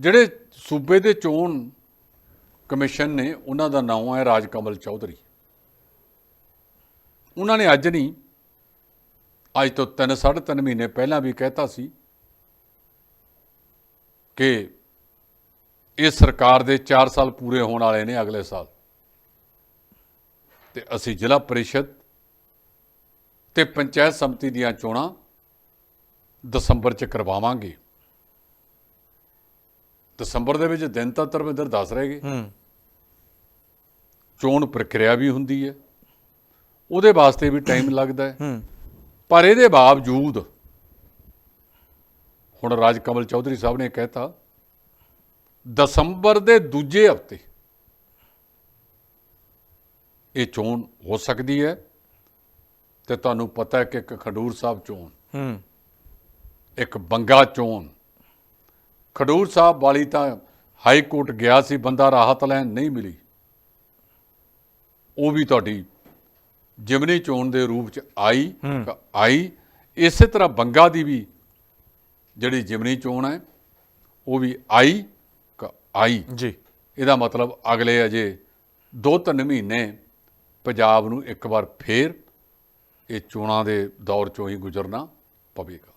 ਜਿਹੜੇ ਸੂਬੇ ਦੇ ਚੋਣ ਕਮਿਸ਼ਨ ਨੇ, ਉਹਨਾਂ ਦਾ ਨਾਮ ਹੈ ਰਾਜਕਮਲ ਚੌਧਰੀ। ਉਹਨਾਂ ਨੇ ਅੱਜ ਨਹੀਂ, ਅੱਜ ਤੋਂ 3 3.5 ਮਹੀਨੇ ਪਹਿਲਾਂ ਵੀ ਕਹਿਤਾ ਸੀ ਕਿ ਇਹ ਸਰਕਾਰ ਦੇ 4 ਸਾਲ ਪੂਰੇ ਹੋਣ ਵਾਲੇ ਨੇ ਅਗਲੇ ਸਾਲ। ਤੇ ਅਸੀਂ ਜ਼ਿਲ੍ਹਾ ਪਰਿਸ਼ਦ ਤੇ ਪੰਚਾਇਤ ਸਮਿਤੀ ਦੀਆਂ ਚੋਣਾਂ ਦਸੰਬਰ ਚ ਕਰਵਾਵਾਂਗੇ। ਦਸੰਬਰ ਦੇ ਵਿੱਚ ਦਿਨ ਤਾਂ ਧਰਮਿੰਦਰ ਦੱਸ ਰਹੇਗੇ। ਹੂੰ। ਚੋਣ ਪ੍ਰਕਿਰਿਆ ਵੀ ਹੁੰਦੀ ਹੈ। ਉਹਦੇ ਵਾਸਤੇ ਵੀ ਟਾਈਮ ਲੱਗਦਾ ਹੈ। ਹੂੰ। ਪਰ ਇਹਦੇ ਬਾਵਜੂਦ ਹੁਣ ਰਾਜ ਕਮਲ ਚੌਧਰੀ ਸਾਹਿਬ ਨੇ ਕਹਿਤਾ ਦਸੰਬਰ ਦੇ ਦੂਜੇ ਹਫ਼ਤੇ ਇਹ ਚੋਣ ਹੋ ਸਕਦੀ ਹੈ ਤੇ ਤੁਹਾਨੂੰ ਪਤਾ ਹੈ ਕਿ ਇੱਕ ਖਡੂਰ ਸਾਹਿਬ ਚੋਣ ਹੂੰ। ਇੱਕ ਬੰਗਾ ਚੋਣ ਖਡੂਰ ਸਾਹਿਬ ਵਾਲੀ ਤਾਂ ਹਾਈ ਕੋਰਟ ਗਿਆ ਸੀ ਬੰਦਾ ਰਾਹਤ ਲੈਣ ਨਹੀਂ ਮਿਲੀ। ਉਹ ਵੀ ਤੁਹਾਡੀ ਜਿਮਨੀ ਚੋਣ ਦੇ ਰੂਪ ਚ ਆਈ ਆਈ। ਇਸੇ ਤਰ੍ਹਾਂ ਬੰਗਾ ਦੀ ਵੀ ਜਿਹੜੀ ਜਿਮਨੀ ਚੋਣ ਹੈ ਉਹ ਵੀ ਆਈ ਆਈ। ਜੀ। ਇਹਦਾ ਮਤਲਬ ਅਗਲੇ ਅਜੇ 2-3 ਮਹੀਨੇ ਪੰਜਾਬ ਨੂੰ ਇੱਕ ਵਾਰ ਫੇਰ ਇਹ ਚੋਣਾਂ ਦੇ ਦੌਰ ਚੋਂ ਹੀ ਗੁਜ਼ਰਨਾ ਪਵੇਗਾ।